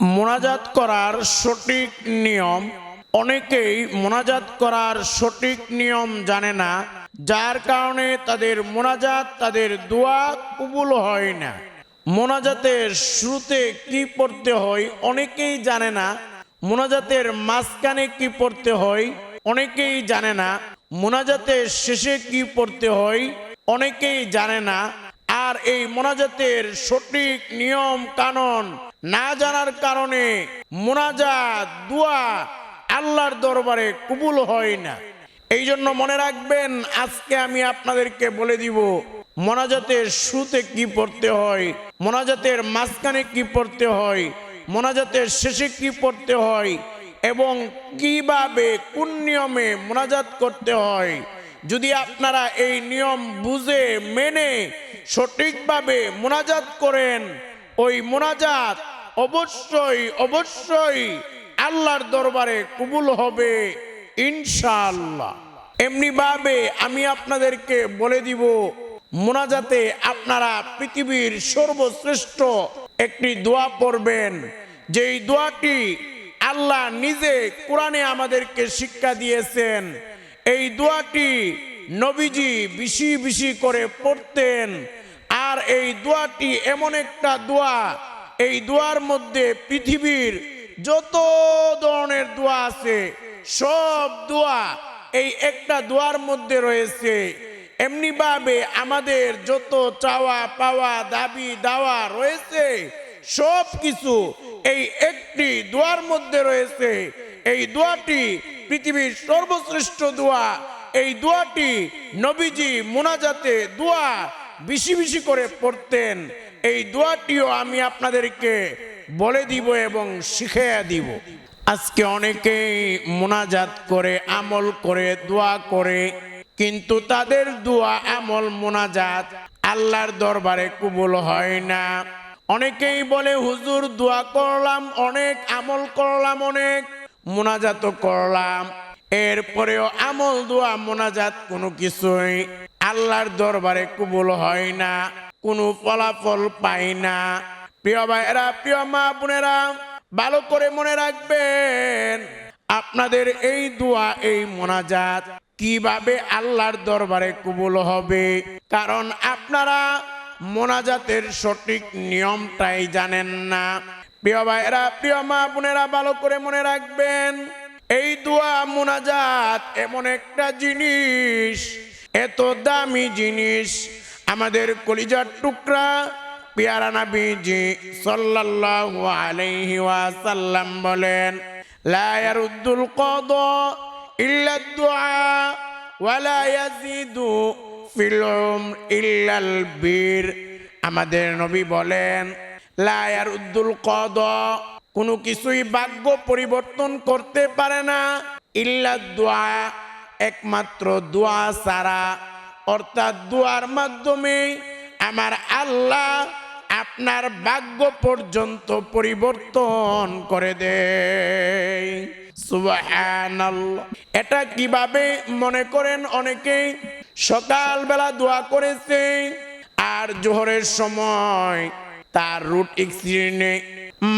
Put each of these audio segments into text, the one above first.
মোনাজাত করার সঠিক নিয়ম, অনেকেই মোনাজাত করার সঠিক নিয়ম জানে না, যার কারণে তাদের মোনাজাত, তাদের দোয়া কবুল হয় না। মোনাজাতের শুরুতে কি পড়তে হয় অনেকেই জানে না, মোনাজাতের মাঝখানে কি পড়তে হয় অনেকেই জানে না, মোনাজাতের শেষে কি পড়তে হয় অনেকেই জানে না, আর এই মোনাজাতের সঠিক নিয়ম কানুন না জানার কারণে মোনাজাত, দোয়া আল্লাহর দরবারে কবুল হয় না। এই জন্য মনে রাখবেন, আজকে আমি আপনাদেরকে বলে দিব, মোনাজাতের শুরুতে কি পড়তে হয়, মোনাজাতের মাঝখানে কি পড়তে হয়, মোনাজাতের শেষে কি পড়তে হয় এবং কীভাবে, কোন নিয়মে মোনাজাত করতে হয়, যদি আপনারা এই নিয়ম বুঝে, মেনে, সঠিকভাবে মোনাজাত করেন ওই মোনাজাত অবশ্যই অবশ্যই আল্লাহর দরবারে কবুল হবে, ইনশাআল্লাহ। এমনিভাবে আমি আপনাদেরকে বলে দিব, মোনাজাতে আপনারা পৃথিবীর সর্বশ্রেষ্ঠ একটি দোয়া পড়বেন। যেই দোয়াটি আল্লাহ নিজে কোরআনে আমাদেরকে শিক্ষা দিয়েছেন, এই দোয়াটি নবীজি বেশি বেশি করে পড়তেন। আর এই দোয়াটি এমন একটা দোয়া, এই দোয়ার মধ্যে পৃথিবীর যত ধরনের দোয়া আছে, সব দোয়া এই একটা দোয়ার মধ্যে রয়েছে। এমনিভাবে আমাদের যত চাওয়া পাওয়া, দাবি দাওয়া রয়েছে সব কিছু এই একটি দোয়ার মধ্যে রয়েছে। এই দোয়াটি পৃথিবীর সর্বশ্রেষ্ঠ দোয়া, এই দোয়াটি নবীজি মোনাজাতে দোয়া বেশি বেশি করে পড়তেন। এই দোয়াটিও আমি আপনাদেরকে বলে দিব এবং শিখিয়ে দিব। আজকে অনেকেই মোনাজাত করে, আমল করে, দোয়া করে, কিন্তু তাদের দোয়া, আমল, মোনাজাত আল্লাহর দরবারে কবুল হয় না। অনেকেই বলে, হুজুর, দোয়া করলাম অনেক, আমল করলাম অনেক মোনাজাত করলাম। এরপরেও আমল, দোয়া, মোনাজাত কোনো কিছুই আল্লাহর দরবারে কবুল হয় না, কোনো ফলাফল পাই না। প্রিয় ভাইয়েরা, প্রিয় মা বোনেরা, ভালো করে মনে রাখবেন, আপনাদের এই দোয়া, এই মোনাজাত কীভাবে আল্লাহর দরবারে কবুল হবে? কারণ আপনারা মোনাজাতের সঠিক নিয়মটাই জানেন না। প্রিয় ভাইয়েরা, প্রিয় মা বোনেরা, ভালো করে মনে রাখবেন, এই দোয়া, মোনাজাত এমন একটা জিনিস এত দামি জিনিস, আমাদের কলিজার টুকরা। পিয়ারা নবীজি সাল্লাল্লাহু আলাইহি ওয়াসাল্লাম বলেন, লা বীর। আমাদের নবী বলেন, লা ইয়ারুদ্দুল কদা কোনো কিছুই ভাগ্য পরিবর্তন করতে পারে না। ইল্লা একমাত্র দোয়া সারা অর্থাৎ দোয়ার মাধ্যমে আমার আল্লাহ আপনার ভাগ্য পর্যন্ত পরিবর্তন করে দেয়। এটা কীভাবে মনে করেন অনেকেই সকালবেলা দোয়া করেছে আর জোহরের সময় তার রুট এক্সিডেন্টে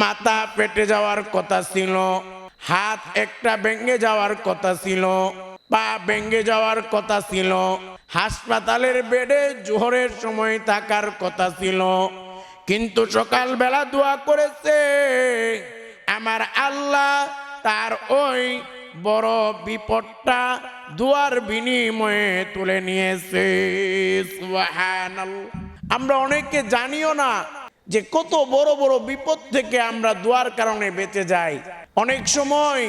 মাথা পেটে যাওয়ার কথা ছিল, হাত একটা ভেঙে যাওয়ার কথা ছিল। পা ভেঙে যাওয়ার কথা ছিল। হাসপাতালের বেডে জোহরের সময় থাকার কথা ছিল। কিন্তু সকালবেলা দোয়া করেছে, আমার আল্লাহ তার ওই বড় বিপদটা দুয়ার বিনিময়ে তুলে নিয়েছে। আমরা অনেকে জানিও না যে কত বড় বড় বিপদ থেকে আমরা দোয়ার কারণে বেঁচে যাই। অনেক সময়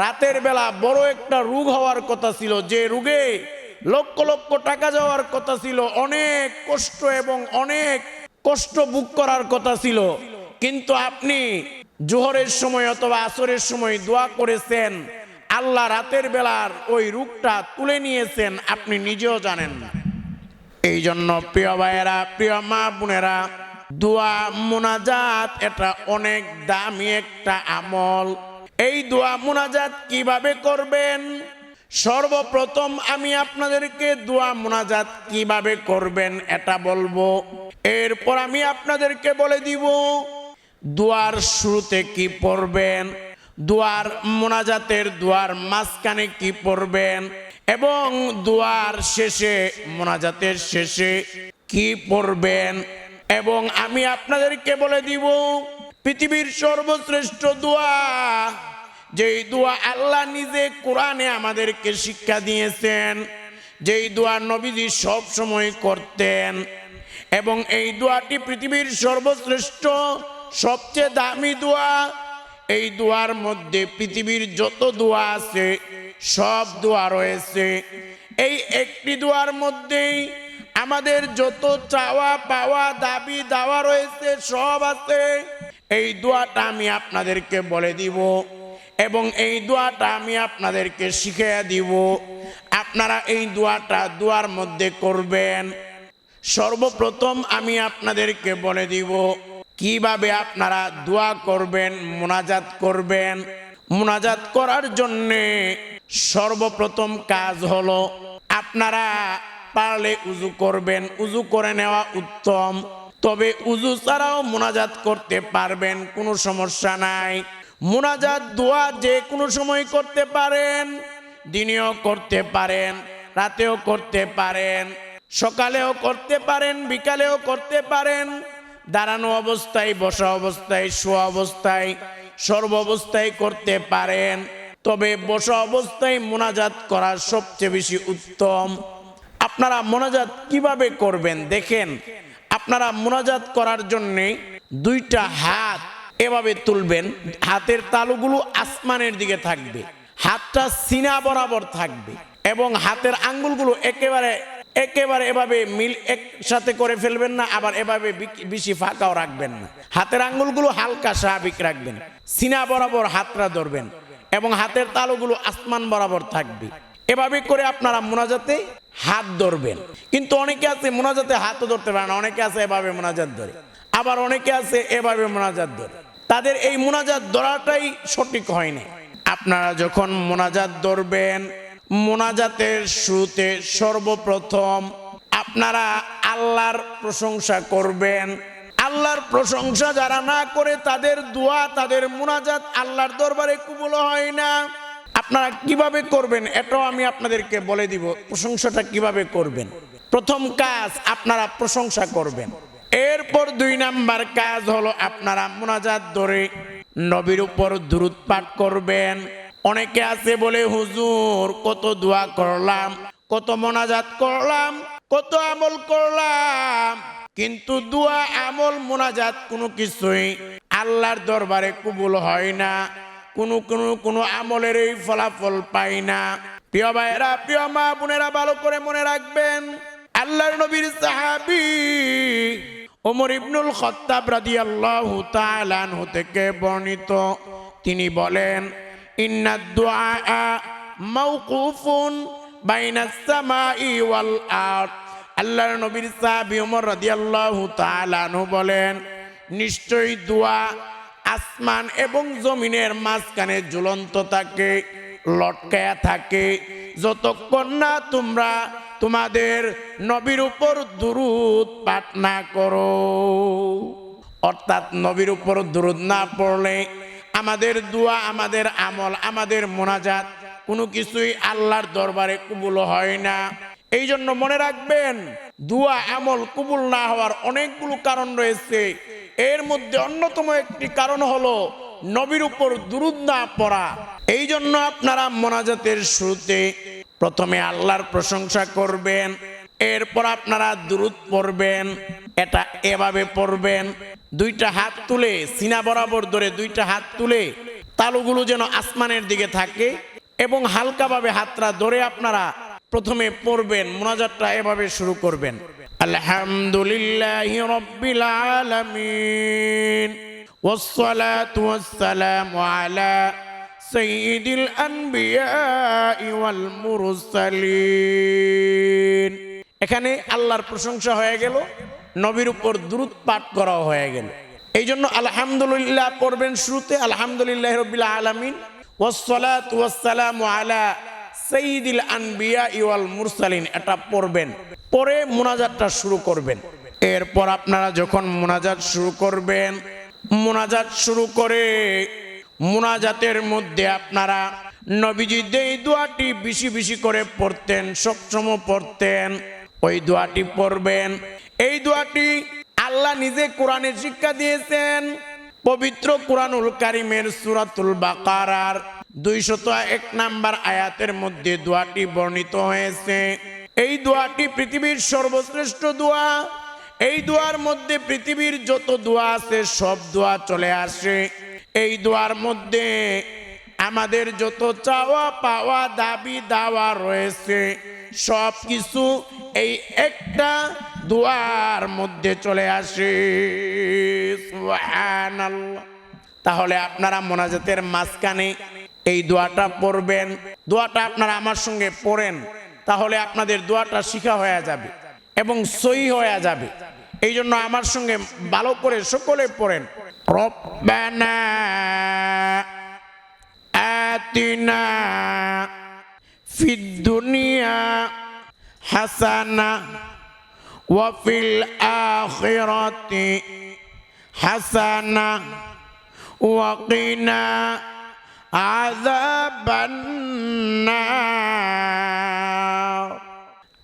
রাতের বেলা বড় একটা রোগ হওয়ার কথা ছিল। যে রোগে লক্ষ লক্ষ টাকা যাওয়ার কথা ছিল, অনেক কষ্ট এবং অনেক কষ্ট বুক করার কথা ছিল। কিন্তু আপনি জোহরের সময় অথবা আসরের সময় দোয়া করেছেন, আল্লাহ রাতের বেলার ওই রোগটা তুলে নিয়েছেন, আপনি নিজেও জানেন। না এই জন্য প্রিয় ভাইয়েরা, প্রিয় মা বোনেরা, দোয়া মোনাজাত এটা অনেক দামি একটা আমল। এই দোয়া মোনাজাত কীভাবে করবেন? সর্বপ্রথম আমি আপনাদেরকে দোয়া মোনাজাত কীভাবে করবেন এটা বলব। এরপর আমি আপনাদেরকে বলে দিব, দুয়ার শুরুতে কি পড়বেন? দুয়ার মোনাজাতের দুয়ার মাঝখানে কি পড়বেন? এবং দুয়ার শেষে, মোনাজাতের শেষে কি পড়বেন? এবং আমি আপনাদেরকে বলে দিব পৃথিবীর সর্বশ্রেষ্ঠ দোয়া। যেই দোয়া আল্লাহ নিজে কোরআনে আমাদেরকে শিক্ষা দিয়েছেন, যেই দোয়া নবীজি সব সময় করতেন, এবং এই দোয়াটি পৃথিবীর সর্বশ্রেষ্ঠ, সবচেয়ে দামি দোয়া। এই দোয়ার মধ্যে পৃথিবীর যত দোয়া আছে, সব দোয়া রয়েছে। এই একটি দোয়ার মধ্যেই আমাদের যত চাওয়া পাওয়া, দাবি দাওয়া রয়েছে, সব আছে। এই দোয়াটা আমি আপনাদেরকে বলে দিব এবং এই দোয়াটা আমি আপনাদেরকে শিখিয়ে দিব। আপনারা এই দোয়াটা দোয়ার মধ্যে করবেন। সর্বপ্রথম আমি আপনাদেরকে বলে দিব কীভাবে আপনারা দোয়া করবেন, মোনাজাত করবেন। মোনাজাত করার জন্যে সর্বপ্রথম কাজ হলো আপনারা পারলে উজু করবেন। উজু করে নেওয়া উত্তম। তবে উজু ছাড়াও মোনাজাত করতে পারবেন, কোনো সমস্যা নাই। মোনাজাত, দোয়া যে কোনো সময় করতে পারেন, দিনেও করতে পারেন, রাতেও করতে পারেন, সকালেও করতে পারেন, বিকালেও করতে পারেন। দাঁড়ানো অবস্থায়, বসা অবস্থায়, শোয়া অবস্থায়, সর্ব অবস্থায় করতে পারেন। তবে বসা অবস্থায় মোনাজাত করা সবচেয়ে বেশি উত্তম। আপনারা মোনাজাত কীভাবে করবেন? দেখেন, আপনারা মোনাজাত করার জন্য দুইটা হাত এভাবে তুলবেন। হাতের তালুগুলো আসমানের দিকে থাকবে। হাতটা সিনা বরাবর থাকবে এবং হাতের আঙ্গুলগুলো একেবারে একেবারে এভাবে মিল একসাথে করে ফেলবেন না, আবার এভাবে বেশি ফাঁকাও রাখবেন না। হাতের আঙ্গুলগুলো হালকা স্বাভাবিক রাখবেন। সিনা বরাবর হাতটা ধরবেন এবং হাতের তালুগুলো আসমান বরাবর থাকবে। এভাবে করে আপনারা মোনাজাতে হাত ধরবেন। কিন্তু অনেকে আছে মোনাজাতে হাতও ধরতে পারে না, অনেকে আছে এভাবে মোনাজাত ধরে। আবার অনেকে আছে এভাবে মোনাজাত ধরে। তাদের এই মোনাজাত ধরাটাই সঠিক হয়নি আপনারা যখন মোনাজাত ধরবেন, মোনাজাতের শুরুতে সর্বপ্রথম আপনারা আল্লাহর প্রশংসা করবেন। আল্লাহর প্রশংসা যারা না করে তাদের দোয়া, তাদের মোনাজাত আল্লাহর দরবারে কবুল হয় না। আপনারা কীভাবে করবেন, এটাও আমি আপনাদেরকে বলে দিব, প্রশংসাটা কীভাবে করবেন। প্রথম কাজ, আপনারা প্রশংসা করবেন। এরপর দুই নাম্বার কাজ হলো, আপনারা মোনাজাত ধরে নবীর উপর দূরত পাঠ করবেন। অনেকে আছে বলে, হুজুর, কত দোয়া করলাম, কত মোনাজাত করলাম, কত আমল করলাম, কিন্তু দোয়া, আমল, মোনাজাত কোনো কিছুই আল্লাহর দরবারে কবুল হয় না। কোনো কোনো কোনো আমলের এই ফলাফল পাই না। প্রিয় ভাইয়েরা, প্রিয় মা বোনেরা, ভালো করে মনে রাখবেন, আল্লাহর নবীর সাহাবি ওমর ইবনুল খত্তাব রাদিয়াল্লাহু তাআলা আনহু থেকে বর্ণিত। তিনি বলেন, ইন্না দুআ মাওকুফুন বাইনাস সামাই ওয়াল আরদ। আল্লাহর নবীর সাহাবী ওমর রাদিয়াল্লাহু তাআলা আনহু বলেন, নিশ্চয়ই দোয়া আসমান এবং জমিনের মাঝখানে ঝুলন্ত থাকে, লটকায়া থাকে। যতক্ষণ না তোমরা তোমাদের নবীর উপর দুরুদ পাঠ না করো, অর্থাৎ নবীর উপর দুরুদ না পড়লে আমাদের দোয়া, আমাদের আমল, আমাদের মোনাজাত কোনো কিছুই আল্লাহর দরবারে কবুল হয় না। এই জন্য মনে রাখবেন, দুয়া, আমল কবুল না হওয়ার অনেকগুলো কারণ রয়েছে। এর মধ্যে অন্যতম একটি কারণ হলো নবীর উপর দুরুদ না পড়া। এই জন্য আপনারা মোনাজাতের শুরুতে প্রথমে আল্লাহর প্রশংসা করবেন, এরপর আপনারা দুরুদ পড়বেন, এটা এভাবে পড়বেন, দুইটা হাত তুলে, সিনা বরাবর ধরে দুইটা হাত তুলে, তালুগুলো যেন আসমানের দিকে থাকে এবং হালকাভাবে হাতটা ধরে আপনারা প্রথমে পড়বেন, মোনাজাতটা এভাবে শুরু করবেন। আলহামদুলিল্লাহ রব্বিল আলামিন والصلاة والسلام على سيد الأنبياء والمرسلين এখানে আল্লাহর প্রশংসা হয়ে গেল নবীর উপর দ্রুত পাঠ করা হয়ে গেল এই জন্য আলহামদুলিল্লাহ পড়বেন শুরুতে আলহামদুলিল্লাহ রবিল আলমিন ওসলাত ওয়াসালাম আলা সঈদুল আনবিয়া ইওয়াল মুরসালিন, এটা পড়বেন। পরে মোনাজাতটা শুরু করবেন। এরপর আপনারা যখন মোনাজাত শুরু করবেন, মোনাজাত শুরু করে মোনাজাতের মধ্যে আপনারা নবীজি এই দোয়াটি বেশি বেশি করে পড়তেন, সবসময় পড়তেন, ওই দোয়াটি পড়বেন। এই দোয়াটি আল্লাহ নিজে কোরআনে শিক্ষা দিয়েছেন, পবিত্র কোরআনুল কারিমের সুরাতুল বাকারার দুইশত এক নাম্বার আয়াতের মধ্যে দোয়াটি বর্ণিত হয়েছে। এই দোয়াটি পৃথিবীর সর্বশ্রেষ্ঠ দোয়া। এই দোয়ার মধ্যে পৃথিবীর যত দোয়া আছে, সব দোয়া চলে আসে। এই দোয়ার মধ্যে আমাদের যত চাওয়া পাওয়া, দাবি দাওয়া রয়েছে, সব কিছু এই একটা দোয়ার মধ্যে চলে আসে। তাহলে আপনারা মোনাজাতের মাঝখানে এই দোয়াটা পড়বেন দোয়াটা আপনারা আমার সঙ্গে পড়েন তাহলে আপনাদের দোয়াটা শিখা হয়ে যাবে এবং সই হয়ে যাবে এই জন্য আমার সঙ্গে ভালো করে সকলে পড়েন রব্বানা আতিনা ফিদ দুনিয়া হাসানা ওয়াফিল আখিরাতি হাসানা وقنا عذاب النار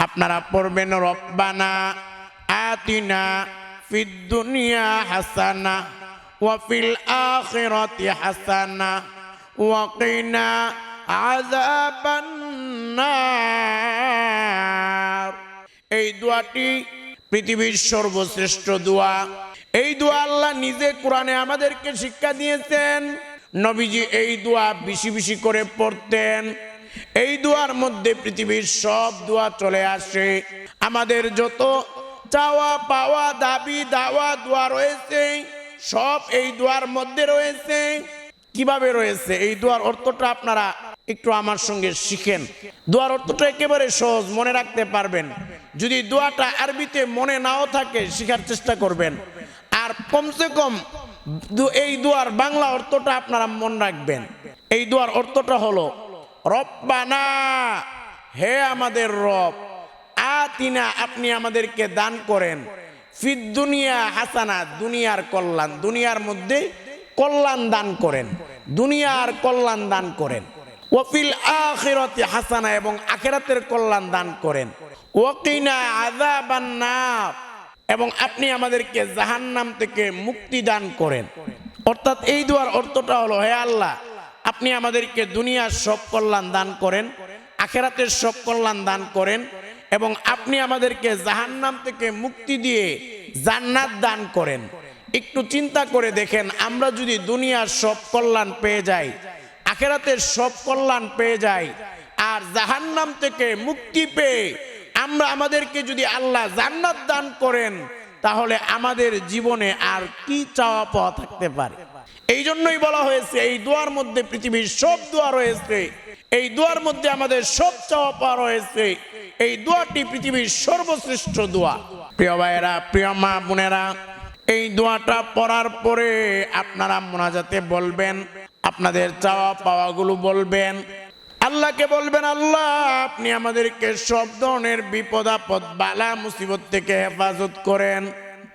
আপনারা পড়বেন, রব্বানা আতিনা ফিদ দুনিয়া হাসানা ওয়া ফিল আখিরাতি হাসানা ওয়া কিনা আযাবান নার এই দোয়াটি পৃথিবীর সর্বশ্রেষ্ঠ দোয়া। এই দোয়া আল্লাহ নিজে কোরআনে আমাদেরকে শিক্ষা দিয়েছেন। নবীজি এই দোয়া বেশি বেশি করে পড়তেন। এই দোয়ার মধ্যে পৃথিবীর সব দোয়া চলে আসে। আমাদের যত চাওয়া পাওয়া, দাবি দাওয়া, দোয়া রয়েছে, সব এই দোয়ার মধ্যে রয়েছে। কীভাবে রয়েছে? এই দোয়ার অর্থটা আপনারা একটু আমার সঙ্গে শিখেন। দোয়ার অর্থটা একেবারে সহজ, মনে রাখতে পারবেন। যদি দোয়াটা আরবিতে মনে নাও থাকে, শেখার চেষ্টা করবেন। আর কমসে কম এই দুয়ার বাংলা অর্থটা আপনারা মন রাখবেন। এই দুয়ার অর্থটা হলো, রব্বানা, হে আমাদের রব, আতিনা আপনি আমাদেরকে দান করেন। ফিদ দুনিয়া হাসানা, দুনিয়ার কল্যাণ, দুনিয়ার মধ্যে কল্যাণ দান করেন। দুনিয়ার কল্যাণ দান করেন। ওয়াফিল আখিরাতি হাসানা এবং আখিরাতের কল্যাণ দান করেন। ওয়াকিনা আযাবান নার। এবং আপনি আমাদেরকে জাহান্নাম থেকে মুক্তি দান করেন। অর্থাৎ এই দুয়ার অর্থটা হলো, হে আল্লাহ, আপনি আমাদেরকে দুনিয়ার সব কল্যাণ দান করেন, আখেরাতের সব কল্যাণ দান করেন এবং আপনি আমাদেরকে জাহান্নাম থেকে মুক্তি দিয়ে জান্নাত দান করেন। একটু চিন্তা করে দেখেন, আমরা যদি দুনিয়ার সব কল্যাণ পেয়ে যাই, আখেরাতের সব কল্যাণ পেয়ে যাই, আর জাহান্নাম থেকে মুক্তি পেয়ে আমরা আমাদেরকে যদি আল্লাহ জান্নাত দান করেন, তাহলে আমাদের জীবনে আর কি চাওয়া পাওয়া থাকতে পারে? এই জন্যই বলা হয়েছে, এই দোয়ার মধ্যে পৃথিবীর সব দোয়া রয়েছে। এই দোয়ার মধ্যে আমাদের সব চাওয়া পাওয়া রয়েছে। এই দোয়াটি পৃথিবীর সর্বশ্রেষ্ঠ দোয়া। প্রিয় ভাইয়েরা, প্রিয় মা বোনেরা, এই দোয়াটা পড়ার পরে আপনারা মোনাজাতে বলবেন, আপনাদের চাওয়া পাওয়াগুলো বলবেন আল্লাহকে বলবেন, আল্লাহ, আপনি আমাদেরকে সব ধরনের বিপদ আপদ, বালা মুসিবত থেকে হেফাজত করেন।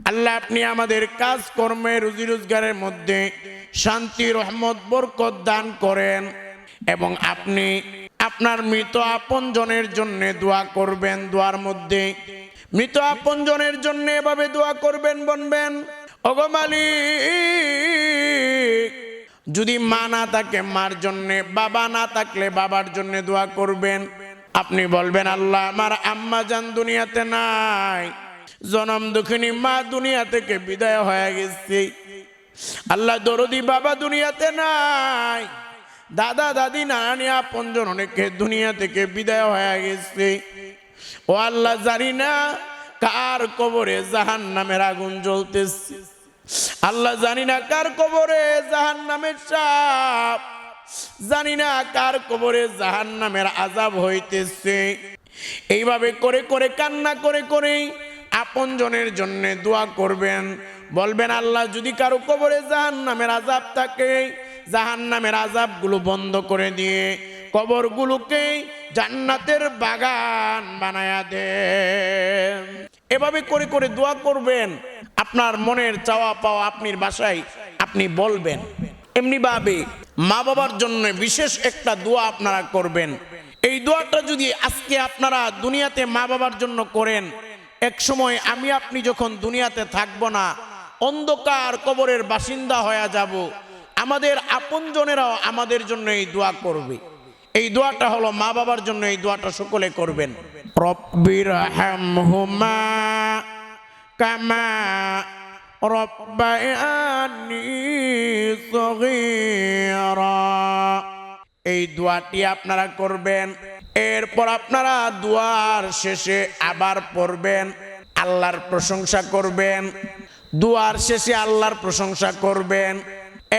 আল্লাহ, আপনি আমাদের কাজকর্মে রুজি রোজগারের মধ্যে শান্তি, রহমত, বরকত দান করেন এবং আপনি আপনার মৃত আপনজনের জন্য দোয়া করবেন দোয়ার মধ্যে। মৃত আপনজনের জন্য এভাবে দোয়া করবেন বনবেন অগমালিক যদি মা না থাকে, মার জন্য, বাবা না থাকলে বাবার জন্য দোয়া করবেন। আপনি বলবেন, আল্লাহ, আমার আম্মা জান দুনিয়াতে নাই। জনম দুঃখিনী মা দুনিয়া থেকে বিদায় হয়ে গেছে। আল্লাহ, দরদি বাবা দুনিয়াতে নাই। দাদা, দাদি, নানি আপনজন অনেকে দুনিয়া থেকে বিদায় হয়ে গেছে। ও আল্লাহ, জানি না কার কবরে জাহান নামের আগুন জ্বলতেছে। আল্লাহ জানি না কার কবরে জাহান নামের সাপ, জানি না কার কবরে জাহান নামের আজাব হইতেছে। এইভাবে করে করে কান্না করে করে আপনজনের জন্য দোয়া করবেন। বলবেন, আল্লাহ, যদি কারও কবরে জাহান নামের আজাব থাকে জাহান নামের আজাবগুলো বন্ধ করে দিয়ে কবরগুলোকে জান্নাতের বাগান বানায়া দেন। এভাবে করে করে দোয়া করবেন। আপনার মনের চাওয়া পাওয়া আপনি বাসায় আপনি বলবেন। এমনিভাবে মা বাবার জন্য বিশেষ একটা দোয়া আপনারা করবেন। এই দোয়াটা যদি আজকে আপনারা দুনিয়াতে মা বাবার জন্য করেন, এক সময় আমি আপনি যখন দুনিয়াতে থাকব না, অন্ধকার কবরের বাসিন্দা হয়ে যাব। আমাদের আপনজনেরাও আমাদের জন্য এই দোয়া করবে। এই দোয়াটা হলো মা বাবার জন্য এই দোয়াটা সকলে করবেন। রব্বির কামা রব্বায়ানি সগীরা এই দোয়াটি আপনারা করবেন, এরপর আপনারা দোয়ার শেষে আবার পড়বেন, আল্লাহর প্রশংসা করবেন, দুয়ার শেষে আল্লাহর প্রশংসা করবেন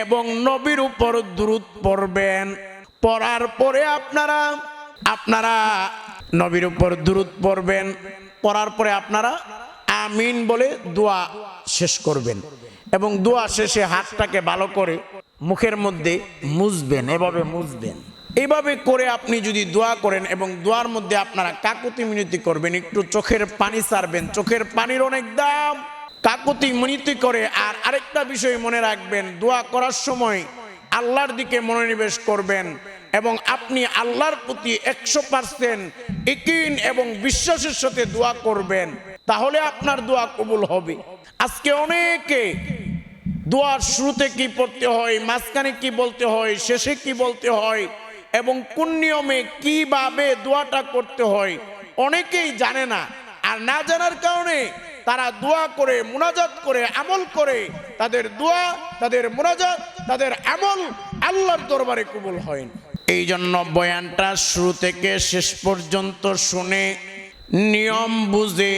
এবং নবীর উপর দ্রুত পড়বেন। পড়ার পরে আপনারা আপনারা নবীর উপর দ্রুত পড়বেন, পড়ার পরে আপনারা আমিন বলে দোয়া শেষ করবেন। এবং দোয়া শেষে হাতটাকে ভালো করে মুখের মধ্যে মুছবেন, এভাবে মুছবেন। এইভাবে করে আপনি যদি দোয়া করেন এবং দোয়ার মধ্যে আপনারা কাকুতি মিনতি করবেন, একটু চোখের পানি সারবেন, চোখের পানির অনেক দাম। কাকুতি মিনতি করে আর আরেকটা বিষয় মনে রাখবেন, দোয়া করার সময় আল্লাহর দিকে মনোনিবেশ করবেন এবং আপনি আল্লাহর প্রতি একশো পার্সেন্ট একিন এবং বিশ্বাসের সাথে দোয়া করবেন। তাহলে আপনার দোয়া কবুল হবে। আজকে অনেকে দোয়ার শুরুতে কি পড়তে হয়, মাঝখানে কি বলতে হয়, শেষে কি বলতে হয়, এবং কোন নিয়মে কীভাবে দোয়াটা করতে হয়, অনেকেই জানে না। আর না জানার কারণে তারা দোয়া করে, মোনাজাত করে, আমল করে, তাদের দোয়া, তাদের মোনাজাত, তাদের আমল আল্লাহর দরবারে কবুল হয় এই জন্য বয়ানটা শুরু থেকে শেষ পর্যন্ত শুনে নিয়ম বুঝে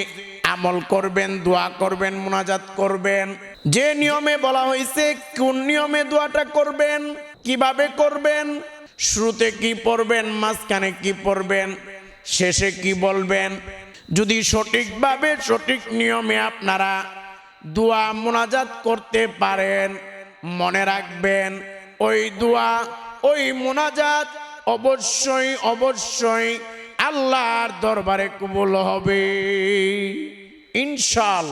আমল করবেন, দোয়া করবেন, মোনাজাত করবেন। যে নিয়মে বলা হয়েছে কোন নিয়মে দোয়াটা করবেন, কীভাবে করবেন, শুরুতে কি পড়বেন, মাঝখানে কি পড়বেন, শেষে কি বলবেন, যদি সঠিকভাবে সঠিক নিয়মে আপনারা দোয়া, মোনাজাত করতে পারেন, মনে রাখবেন, ওই দোয়া, ওই মোনাজাত অবশ্যই অবশ্যই আল্লাহর দরবারে কবুল হবে। ইনশাল